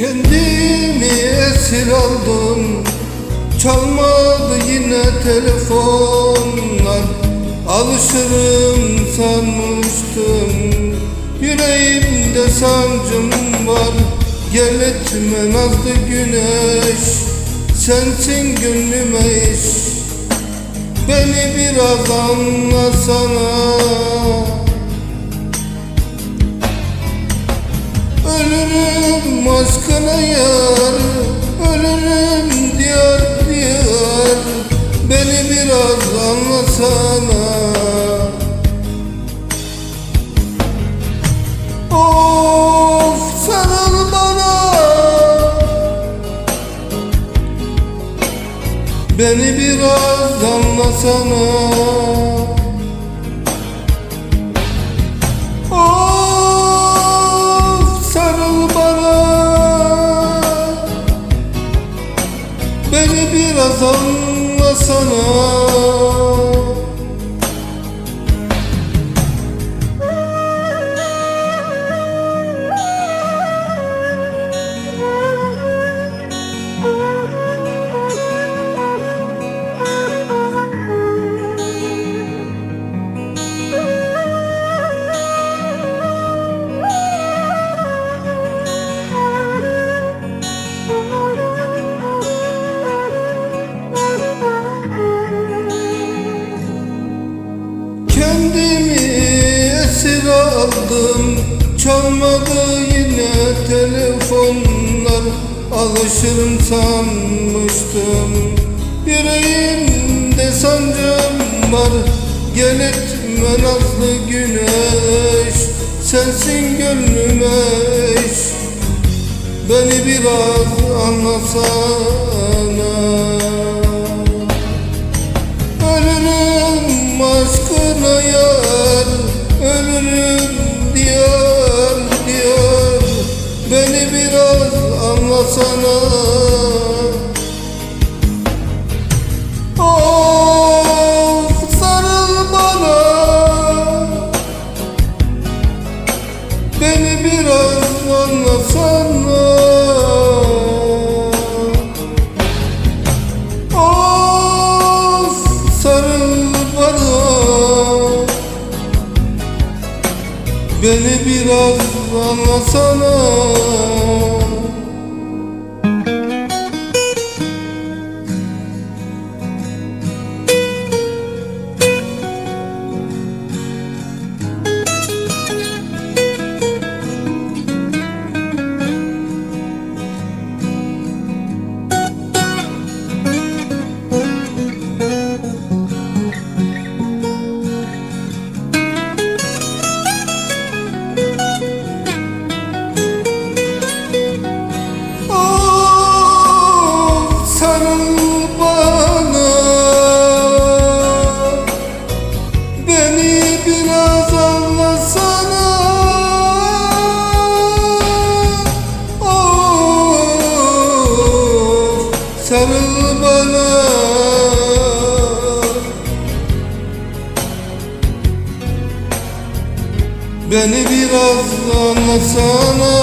Kendimi esir aldım. Çalmadı yine telefonlar. Alışırım sanmıştım. Yüreğimde sancım var. Gel etme nazlı güneş. Sensin gönlüme iş. Beni biraz anlasana Ölürüm aşkına yar Ölürüm diyar diyar. Beni biraz anlasana. Of sarıl bana. Beni biraz anlasana Beni biraz anlasana Çalmadı yine telefonlar. Alışırım sanmıştım. Yüreğimde sancım var. Gel etme nazlı güneş. Sensin gönlüme eş. Beni biraz anlasana anlasana Of sarıl bana. Beni biraz anlasana Of sarıl bana. Beni biraz anlasana sarıl bana. Beni biraz anlasana. Of sarıl bana. Beni biraz anlasana